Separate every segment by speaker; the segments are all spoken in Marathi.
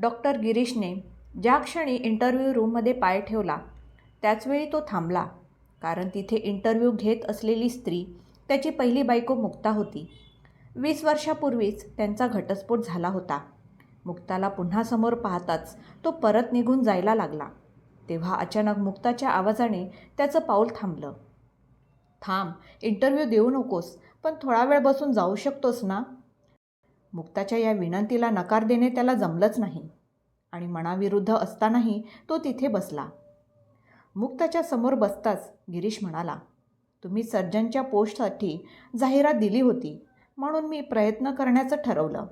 Speaker 1: डॉक्टर गिरीशने ज्या क्षणी इंटरव्ह्यू रूममध्ये पाय ठेवला त्याचवेळी तो थांबला कारण तिथे इंटरव्ह्यू घेत असलेली स्त्री त्याची पहिली बायको मुक्ता होती. वीस वर्षापूर्वीच त्यांचा घटस्फोट झाला होता. मुक्ताला पुन्हा समोर पाहताच तो परत निघून जायला लागला. तेव्हा अचानक मुक्ताच्या आवाजाने त्याचं पाऊल थांबलं. थांब इंटरव्ह्यू देऊ नकोस पण थोडा वेळ बसून जाऊ शकतोस ना? मुक्ताच्या या विनंतीला नकार देणे त्याला जमलंच नाही. आणि मनाविरुद्ध असतानाही तो तिथे बसला. मुक्ताच्या समोर बसताच गिरीश म्हणाला तुम्ही सर्जनच्या पोस्टसाठी जाहिरात दिली होती म्हणून मी प्रयत्न करण्याचं ठरवलं.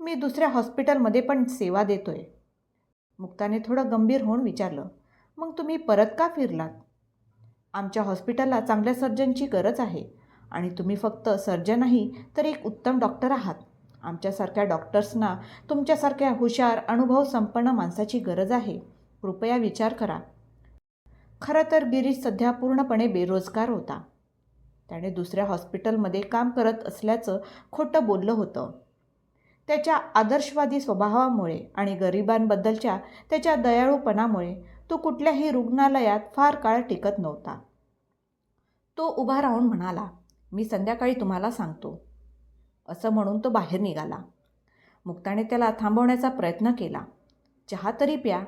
Speaker 1: मी दुसऱ्या हॉस्पिटलमध्ये पण सेवा देतोय. मुक्ताने थोडं गंभीर होऊन विचारलं मग तुम्ही परत का फिरलात? आमच्या हॉस्पिटलला चांगल्या सर्जनची गरज आहे आणि तुम्ही फक्त सर्जन नाही तर एक उत्तम डॉक्टर आहात. आमच्यासारख्या डॉक्टर्सना तुमच्यासारख्या हुशार अनुभव संपन्न माणसाची गरज आहे. कृपया विचार करा. खरं तर गिरीश सध्या पूर्णपणे बेरोजगार होता. त्याने दुसऱ्या हॉस्पिटलमध्ये काम करत असल्याचं खोटं बोललं होतं. त्याच्या आदर्शवादी स्वभावामुळे आणि गरिबांबद्दलच्या त्याच्या दयाळूपणामुळे तो कुठल्याही रुग्णालयात फार काळ टिकत नव्हता. तो उभा राहून म्हणाला मी संध्याकाळी तुम्हाला सांगतो. असं म्हणून तो बाहेर निघाला. मुक्ताने त्याला थांबवण्याचा प्रयत्न केला. चहा तरी प्या.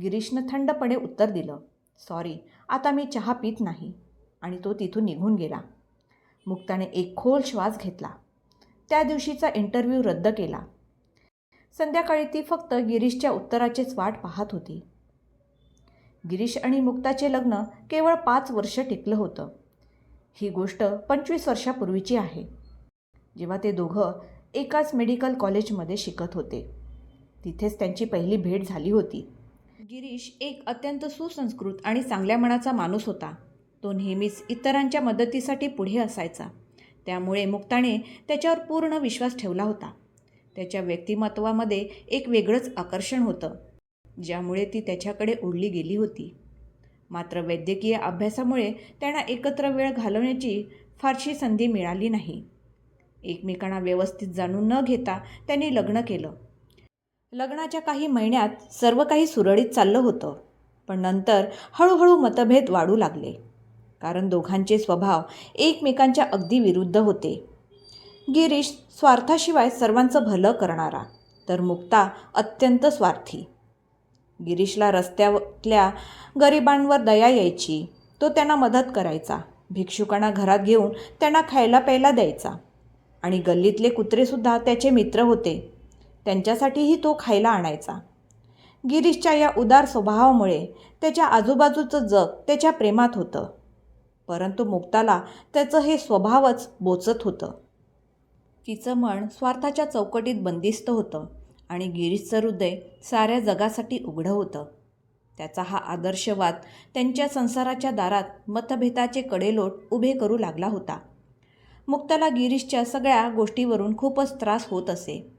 Speaker 1: गिरीशनं थंडपणे उत्तर दिलं सॉरी आता मी चहा पित नाही. आणि तो तिथून निघून गेला. मुक्ताने एक खोल श्वास घेतला. त्या दिवशीचा इंटरव्ह्यू रद्द केला. संध्याकाळी ती फक्त गिरीशच्या उत्तराचीच वाट पाहत होती. गिरीश आणि मुक्ताचे लग्न केवळ पाच वर्ष टिकलं होतं. ही गोष्ट पंचवीस वर्षापूर्वीची आहे. जेव्हा ते दोघं एकाच मेडिकल कॉलेजमध्ये शिकत होते. तिथेच त्यांची पहिली भेट झाली होती. गिरीश एक अत्यंत सुसंस्कृत आणि चांगल्या मनाचा माणूस होता. तो नेहमीच इतरांच्या मदतीसाठी पुढे असायचा. त्यामुळे मुक्ताने त्याच्यावर पूर्ण विश्वास ठेवला होता. त्याच्या व्यक्तिमत्वामध्ये एक वेगळंच आकर्षण होतं ज्यामुळे ती त्याच्याकडे ओढली गेली होती. मात्र वैद्यकीय अभ्यासामुळे त्यांना एकत्र वेळ घालवण्याची फारशी संधी मिळाली नाही. एकमेकांना व्यवस्थित जाणून न घेता त्यांनी लग्न केलं. लग्नाच्या काही महिन्यात सर्व काही सुरळीत चाललं होतं पण नंतर हळूहळू मतभेद वाढू लागले कारण दोघांचे स्वभाव एकमेकांच्या अगदी विरुद्ध होते. गिरीश स्वार्थाशिवाय सर्वांचं भलं करणारा तर मुक्ता अत्यंत स्वार्थी. गिरीशला रस्त्यातल्या गरिबांवर दया यायची तो त्यांना मदत करायचा भिक्षुकांना घरात घेऊन त्यांना खायला प्यायला द्यायचा. आणि गल्लीतले कुत्रेसुद्धा त्याचे मित्र होते. त्यांच्यासाठीही तो खायला आणायचा. गिरीशच्या या उदार स्वभावामुळे त्याच्या आजूबाजूचं जग त्याच्या प्रेमात होतं. परंतु मुक्ताला त्याचं हे स्वभावच बोचत होतं. तिचं मन स्वार्थाच्या चौकटीत बंदिस्त होतं आणि गिरीशचं हृदय साऱ्या जगासाठी उघडं होतं. त्याचा हा आदर्शवाद त्यांच्या संसाराच्या दारात मतभेदाचे कडेलोट उभे करू लागला होता. मुक्ताला गिरीशच्या सगळ्या गोष्टीवरून खूपच त्रास होत असे.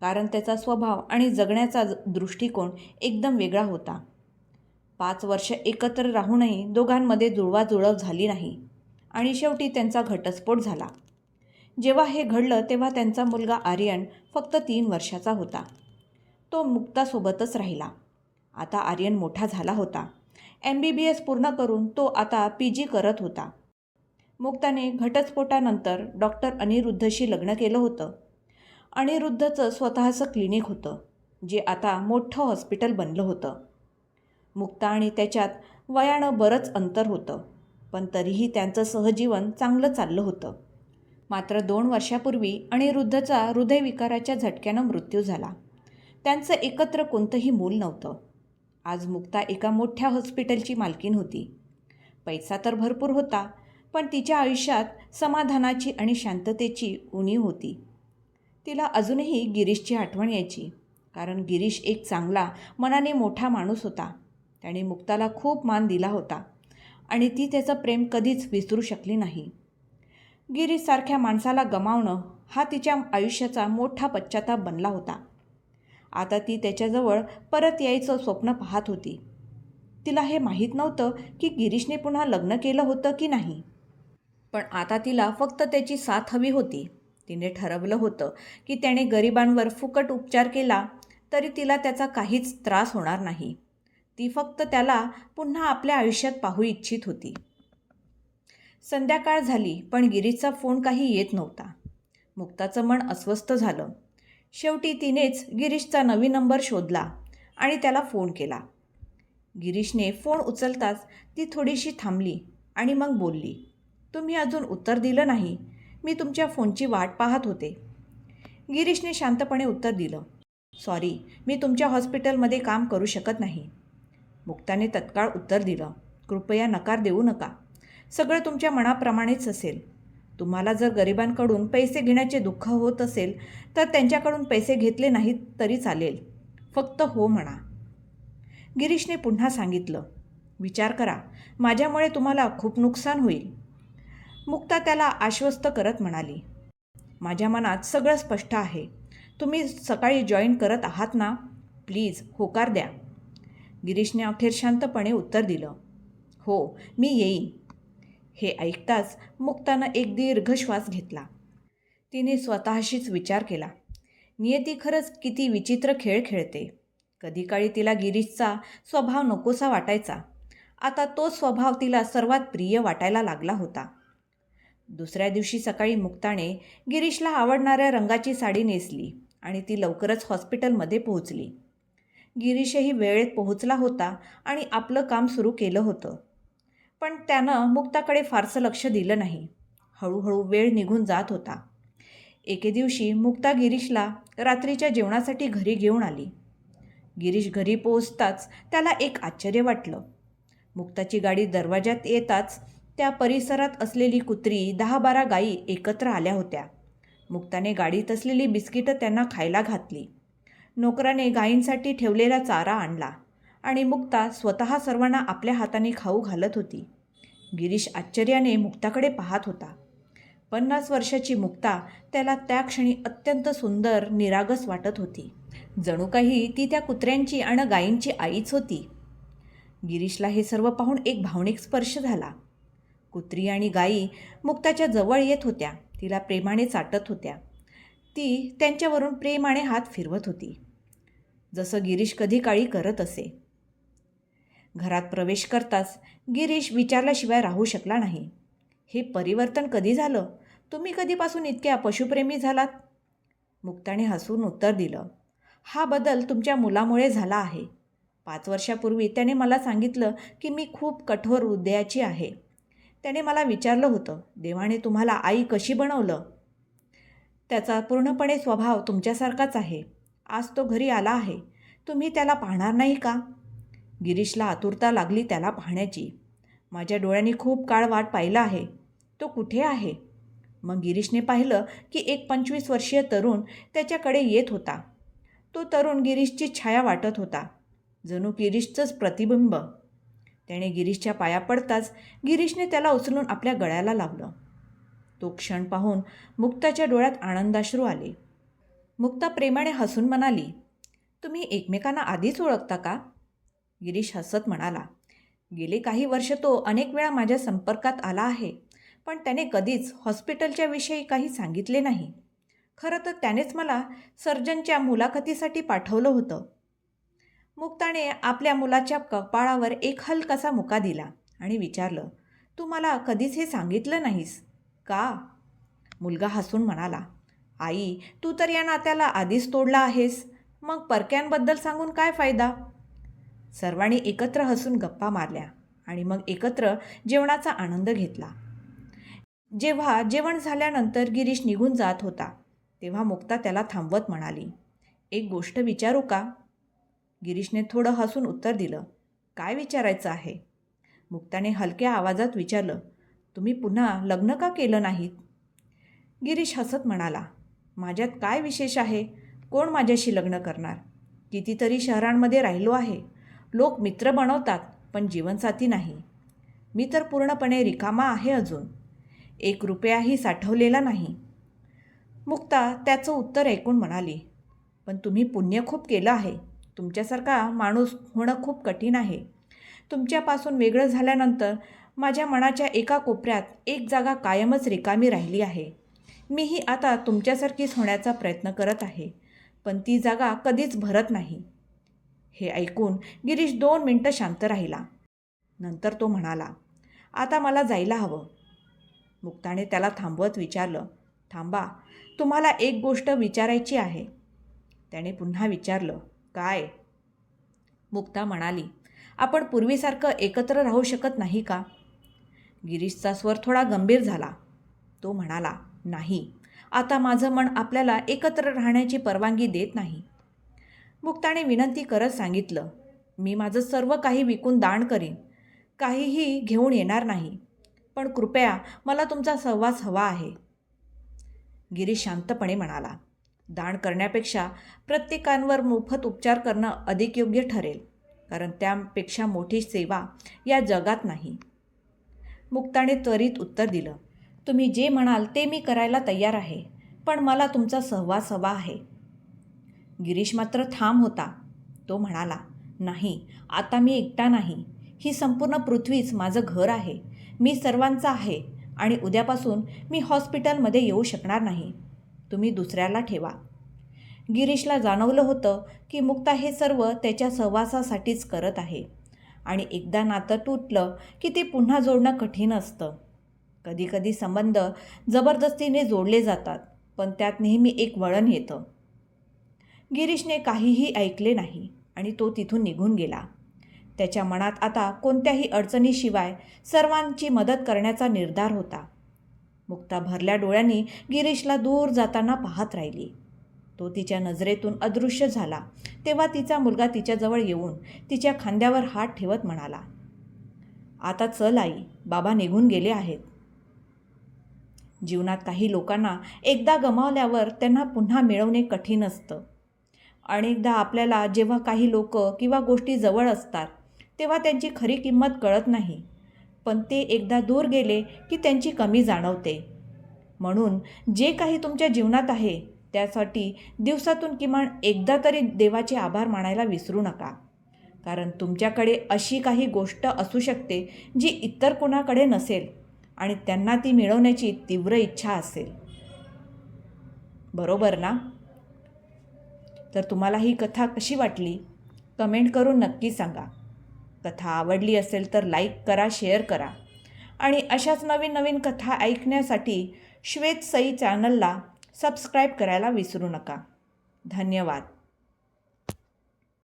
Speaker 1: कारण त्याचा स्वभाव आणि जगण्याचा दृष्टिकोन एकदम वेगळा होता. पाच वर्ष एकत्र राहूनही दोघांमध्ये जुळवाजुळव झाली नाही आणि शेवटी त्यांचा घटस्फोट झाला. जेव्हा हे घडलं तेव्हा त्यांचा मुलगा आर्यन फक्त तीन वर्षाचा होता. तो मुक्तासोबतच राहिला. आता आर्यन मोठा झाला होता. एम बी बी एस पूर्ण करून तो आता पी जी करत होता. मुक्ताने घटस्फोटानंतर डॉक्टर अनिरुद्धशी लग्न केलं होतं. अनिरुद्धचं स्वतःचं क्लिनिक होतं जे आता मोठं हॉस्पिटल बनलं होतं. मुक्ता आणि त्याच्यात वयानं बरंच अंतर होतं पण तरीही त्यांचं सहजीवन चांगलं चाललं होतं. मात्र दोन वर्षापूर्वी अनिरुद्धचा हृदयविकाराच्या झटक्यानं मृत्यू झाला. त्यांचं एकत्र कोणतंही मूल नव्हतं. आज मुक्ता एका मोठ्या हॉस्पिटलची मालकीन होती. पैसा तर भरपूर होता पण तिच्या आयुष्यात समाधानाची आणि शांततेची उणीव होती. तिला अजूनही गिरीशची आठवण यायची कारण गिरीश एक चांगला मनाने मोठा माणूस होता. त्याने मुक्ताला खूप मान दिला होता आणि ती त्याचं प्रेम कधीच विसरू शकली नाही. गिरीशसारख्या माणसाला गमावणं हा तिच्या आयुष्याचा मोठा पश्चाताप बनला होता. आता ती त्याच्याजवळ परत यायचं स्वप्न पाहत होती. तिला हे माहीत नव्हतं की गिरीशने पुन्हा लग्न केलं होतं की नाही. पण आता तिला फक्त त्याची साथ हवी होती. तिने ठरवलं होतं की त्याने गरिबांवर फुकट उपचार केला तरी तिला त्याचा काहीच त्रास होणार नाही. ती फक्त त्याला पुन्हा आपल्या आयुष्यात पाहू इच्छित होती. संध्याकाळ झाली पण गिरीशचा फोन काही येत नव्हता. मुक्ताचं मन अस्वस्थ झालं. शेवटी तिनेच गिरीशचा नवीन नंबर शोधला आणि त्याला फोन केला. गिरीशने फोन उचलताच ती थोडीशी थांबली आणि मग बोलली तुम्ही अजून उत्तर दिलं नाही. मी तुमच्या फोनची वाट पाहत होते. गिरीशने शांतपणे उत्तर दिलं. सॉरी मी तुमच्या हॉस्पिटलमध्ये काम करू शकत नाही. मुक्ताने तत्काळ उत्तर दिलं. कृपया नकार देऊ नका. सगळं तुमच्या मनाप्रमाणेच असेल. तुम्हाला जर गरिबांकडून पैसे घेण्याचे दुःख होत असेल तर त्यांच्याकडून पैसे घेतले नाहीत तरी चालेल. फक्त हो म्हणा. गिरीशने पुन्हा सांगितलं. विचार करा. माझ्यामुळे तुम्हाला खूप नुकसान होईल. मुक्ता त्याला आश्वस्त करत म्हणाली माझ्या मनात सगळं स्पष्ट आहे. तुम्ही सकाळी जॉईन करत आहात ना? प्लीज होकार द्या. गिरीशने अखेर शांतपणे उत्तर दिलं हो मी येईन. हे ऐकताच मुक्तानं एक दीर्घ श्वास घेतला. तिने स्वतःशीच विचार केला नियती खरंच किती विचित्र खेळ खेळते. कधी काळी तिला गिरीशचा स्वभाव नकोसा वाटायचा. आता तो स्वभाव तिला सर्वात प्रिय वाटायला लागला होता. दुसऱ्या दिवशी सकाळी मुक्ताने गिरीशला आवडणाऱ्या रंगाची साडी नेसली आणि ती लवकरच हॉस्पिटलमध्ये पोहोचली. गिरीशही वेळेत पोहोचला होता आणि आपलं काम सुरू केलं होतं. पण त्यानं मुक्ताकडे फारसं लक्ष दिलं नाही. हळूहळू वेळ निघून जात होता. एके दिवशी मुक्ता गिरीशला रात्रीच्या जेवणासाठी घरी घेऊन आली. गिरीश घरी पोहोचताच त्याला एक आश्चर्य वाटलं. मुक्ताची गाडी दरवाजात येताच त्या परिसरात असलेली कुत्री दहा बारा गायी एकत्र आल्या होत्या. मुक्ताने गाडीत असलेली बिस्किटं त्यांना खायला घातली. नोकराने गायींसाठी ठेवलेला चारा आणला आणि मुक्ता स्वतः सर्वांना आपल्या हाताने खाऊ घालत होती. गिरीश आश्चर्याने मुक्ताकडे पाहत होता. पन्नास वर्षाची मुक्ता त्याला त्या क्षणी अत्यंत सुंदर निरागस वाटत होती. जणू काही ती त्या कुत्र्यांची आणि गायींची आईच होती. गिरीशला हे सर्व पाहून एक भावनिक स्पर्श झाला. कुत्री आणि गायी मुक्ताच्या जवळ येत होत्या. तिला प्रेमाने चाटत होत्या. ती त्यांच्यावरून प्रेमाने हात फिरवत होती. जसं गिरीश कधी काळी करत असे. घरात प्रवेश करताच गिरीश विचारल्याशिवाय राहू शकला नाही. हे परिवर्तन कधी झालं? तुम्ही कधीपासून इतक्या पशुप्रेमी झालात? मुक्ताने हसून उत्तर दिलं हा बदल तुमच्या मुलामुळे झाला आहे. पाच वर्षापूर्वी त्याने मला सांगितलं की मी खूप कठोर हृदयाची आहे. त्याने मला विचारलं होतं देवाने तुम्हाला आई कशी बनवलं? त्याचा पूर्णपणे स्वभाव तुमच्यासारखाच आहे. आज तो घरी आला आहे. तुम्ही त्याला पाहणार नाही का? गिरीशला आतुरता लागली त्याला पाहण्याची. माझ्या डोळ्यांनी खूप काळ वाट पाहिला आहे. तो कुठे आहे? मग गिरीशने पाहिलं की एक पंचवीस वर्षीय तरुण त्याच्याकडे येत होता. तो तरुण गिरीशची छाया वाटत होता. जणू गिरीशचंच प्रतिबिंब त्याने गिरीशच्या पाया पडताच गिरीशने त्याला उचलून आपल्या गळ्याला लावलं. तो क्षण पाहून मुक्ताच्या डोळ्यात आनंदाश्रू आले. मुक्ता प्रेमाने हसून म्हणाली तुम्ही एकमेकांना आधीच ओळखता का? गिरीश हसत म्हणाला गेले काही वर्ष तो अनेक वेळा माझ्या संपर्कात आला आहे पण त्याने कधीच हॉस्पिटलच्या विषयी काही सांगितले नाही. खरं तर त्यानेच मला सर्जनच्या मुलाखतीसाठी पाठवलं होतं. मुक्ताने आपल्या मुलाच्या कपाळावर एक हलकासा मुका दिला आणि विचारलं तू मला कधीच हे सांगितलं नाहीस? का? मुलगा हसून म्हणाला आई तू तर या नात्याला आधीच तोडला आहेस. मग परक्यांबद्दल सांगून काय फायदा? सर्वांनी एकत्र हसून गप्पा मारल्या आणि मग एकत्र जेवणाचा आनंद घेतला. जेव्हा जेवण झाल्यानंतर गिरीश निघून जात होता तेव्हा मुक्ता त्याला थांबवत म्हणाली एक गोष्ट विचारू का? गिरीशने थोडं हसून उत्तर दिलं काय विचारायचं आहे? मुक्ताने हलक्या आवाजात विचारलं तुम्ही पुन्हा लग्न का केलं नाहीत? गिरीश हसत म्हणाला माझ्यात काय विशेष आहे? कोण माझ्याशी लग्न करणार? कितीतरी शहरांमध्ये राहिलो आहे. लोक मित्र बनवतात पण जीवनसाथी नाही. मी तर पूर्णपणे रिकामा आहे अजून. एक रुपयाही साठवलेला नाही. मुक्ता त्याचं उत्तर ऐकून म्हणाली पण तुम्ही पुण्य खूप केलं आहे. तुमच्यासारखा माणूस होणं खूप कठीण आहे. तुमच्यापासून वेगळं झाल्यानंतर माझ्या मनाच्या एका कोपऱ्यात एक जागा कायमच रिकामी राहिली आहे. मीही आता तुमच्यासारखीच होण्याचा प्रयत्न करत आहे पण ती जागा कधीच भरत नाही. हे ऐकून गिरीश दोन मिनटं शांत राहिला. नंतर तो म्हणाला आता मला जायला हवं. मुक्ताने त्याला थांबवत विचारलं थांबा तुम्हाला एक गोष्ट विचारायची आहे. त्याने पुन्हा विचारलं काय? मुक्ता म्हणाली आपण पूर्वीसारखं एकत्र राहू शकत नाही का? गिरीशचा स्वर थोडा गंभीर झाला. तो म्हणाला नाही. आता माझं मन आपल्याला एकत्र राहण्याची परवानगी देत नाही. मुक्ताने विनंती करत सांगितलं मी माझं सर्व काही विकून दान करीन. काहीही घेऊन येणार नाही. पण कृपया मला तुमचा सहवास हवा आहे. गिरीश शांतपणे म्हणाला दान करण्यापेक्षा प्रत्येकांवर मोफत उपचार करणं अधिक योग्य ठरेल कारण त्यापेक्षा मोठी सेवा या जगात नाही. मुक्ताने त्वरित उत्तर दिलं तुम्ही जे म्हणाल ते मी करायला तयार आहे पण मला तुमचा सहवास हवा आहे. गिरीश मात्र ठाम होता. तो म्हणाला नाही आता मी एकटा नाही. ही संपूर्ण पृथ्वीच माझं घर आहे. मी सर्वांचा आहे आणि उद्यापासून मी हॉस्पिटलमध्ये येऊ शकणार नाही. तुम्ही दुसऱ्याला ठेवा. गिरीशला जाणवलं होतं की मुक्ता हे सर्व त्याच्या सहवासासाठीच करत आहे. आणि एकदा नातं तुटलं की ते पुन्हा जोडणं कठीण असतं. कधीकधी संबंध जबरदस्तीने जोडले जातात पण त्यात नेहमी एक वळण येतं. गिरीशने काहीही ऐकले नाही आणि तो तिथून निघून गेला. त्याच्या मनात आता कोणत्याही अडचणीशिवाय सर्वांची मदत करण्याचा निर्धार होता. मुक्ता भरल्या डोळ्यांनी गिरीशला दूर जाताना पाहत राहिली. तो तिच्या नजरेतून अदृश्य झाला. तेव्हा तिचा मुलगा तिच्याजवळ येऊन तिच्या खांद्यावर हात ठेवत म्हणाला आता चल आई बाबा निघून गेले आहेत. जीवनात काही लोकांना एकदा गमावल्यावर त्यांना पुन्हा मिळवणे कठीण असतं. अनेकदा आपल्याला जेव्हा काही लोक किंवा गोष्टी जवळ असतात तेव्हा त्यांची खरी किंमत कळत नाही. पण ते एकदा दूर गेले की त्यांची कमी जाणवते. म्हणून जे काही तुमच्या जीवनात आहे त्यासाठी दिवसातून किमान एकदा तरी देवाचे आभार मानायला विसरू नका. कारण तुमच्याकडे अशी काही गोष्ट असू शकते जी इतर कोणाकडे नसेल आणि त्यांना ती मिळवण्याची तीव्र इच्छा असेल. बरोबर ना? तर तुम्हाला ही कथा कशी वाटली? कमेंट करून नक्की सांगा. कथा आवडली असेल तर लाईक करा शेअर करा. आणि अशाच नवीन नवीन कथा ऐकण्यासाठी श्वेत सई चॅनलला सबस्क्राईब करायला विसरू नका. धन्यवाद.